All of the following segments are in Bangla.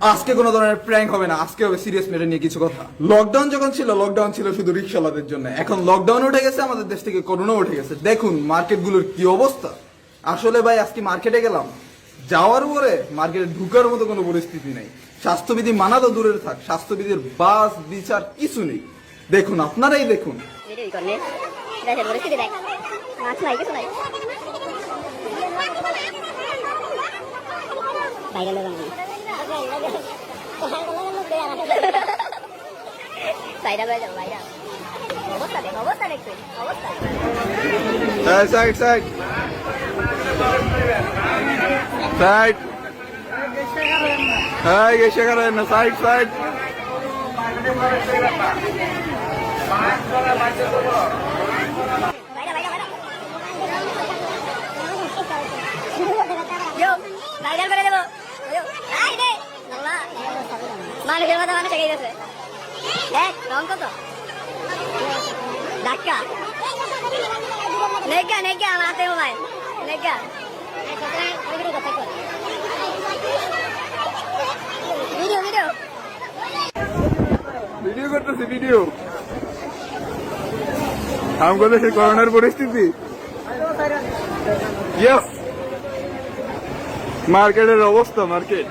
আজকে কোনো ধরনের প্র্যাঙ্ক হবে না, আজকে হবে সিরিয়াস মেরে নিয়ে কিছু কথা। লকডাউন যখন ছিল লকডাউন ছিল শুধু রিক্সাওয়ালাদের জন্য। এখন লকডাউন উঠে গেছে, আমাদের দেশ থেকে করোনা উঠে গেছে। দেখুন মার্কেটগুলোর কি অবস্থা? আসলে ভাই, আজকে মার্কেটে গেলাম। যাওয়ার পরে মার্কেটে ঢুকার মতো কোনো পরিস্থিতি নেই। স্বাস্থ্যবিধি মানা তো দূরের থাক, স্বাস্থ্যবিধির বাস, বিচার কিছু নেই। দেখুন, আপনারাই দেখুন। সাইড সাইড সাইড হ্যাঁ এসে গেলেন না সাইড সাইড বাইরে মানুষের মতো মানুষ এগিয়ে গেছে। দেখ, রং কত? ধাক্কা। নেগা নেগা আমার হাতে মোবাইল। Video video. ভিডিও করতেছি, ভিডিও। আমগো দেশে করোনার পরিস্থিতি। ইয়েস মার্কেটের অবস্থা মার্কেট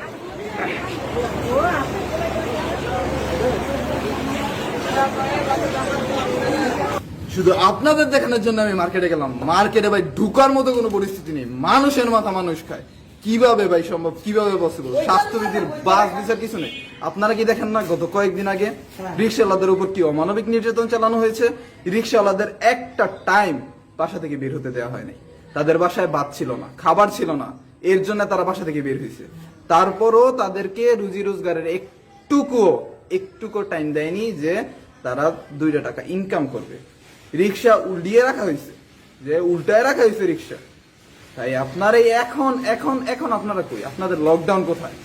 শুধু আপনাদের দেখানোর জন্য আমি মার্কেটে গেলাম। মার্কেটে ভাই ঢুকার মতো কোনো পরিস্থিতি নেই। মানুষের মাথা মানুষ খায়। কীভাবে ভাই সম্ভব? কীভাবে পসিবল স্বাস্থ্যবিধির বাস বিচার কিছু নেই। আপনারা কি দেখেন না, গত কয়েকদিন আগে রিক্সাওয়ালাদের উপর কি অমানবিক নির্যাতন চালানো হয়েছে? রিক্সাওয়ালাদের একটা টাইম বাসা থেকে বের হতে দেওয়া হয়নি। তাদের বাসায় ভাত ছিল না, খাবার ছিল না। এর জন্য তারা বাসা থেকে বের হয়েছে। তারপরও তাদেরকে রুজি রোজগারের একটুকুও একটুকু টাইম দেয়নি যে তারা দুইটা টাকা ইনকাম করবে। রিক্সা উল্টিয়ে রাখা হয়েছে। যে উল্টায় রাখা হয়েছে রিক্সা। তাই আপনার এই এখন এখন এখন আপনারা কই? আপনাদের লকডাউন কোথায়?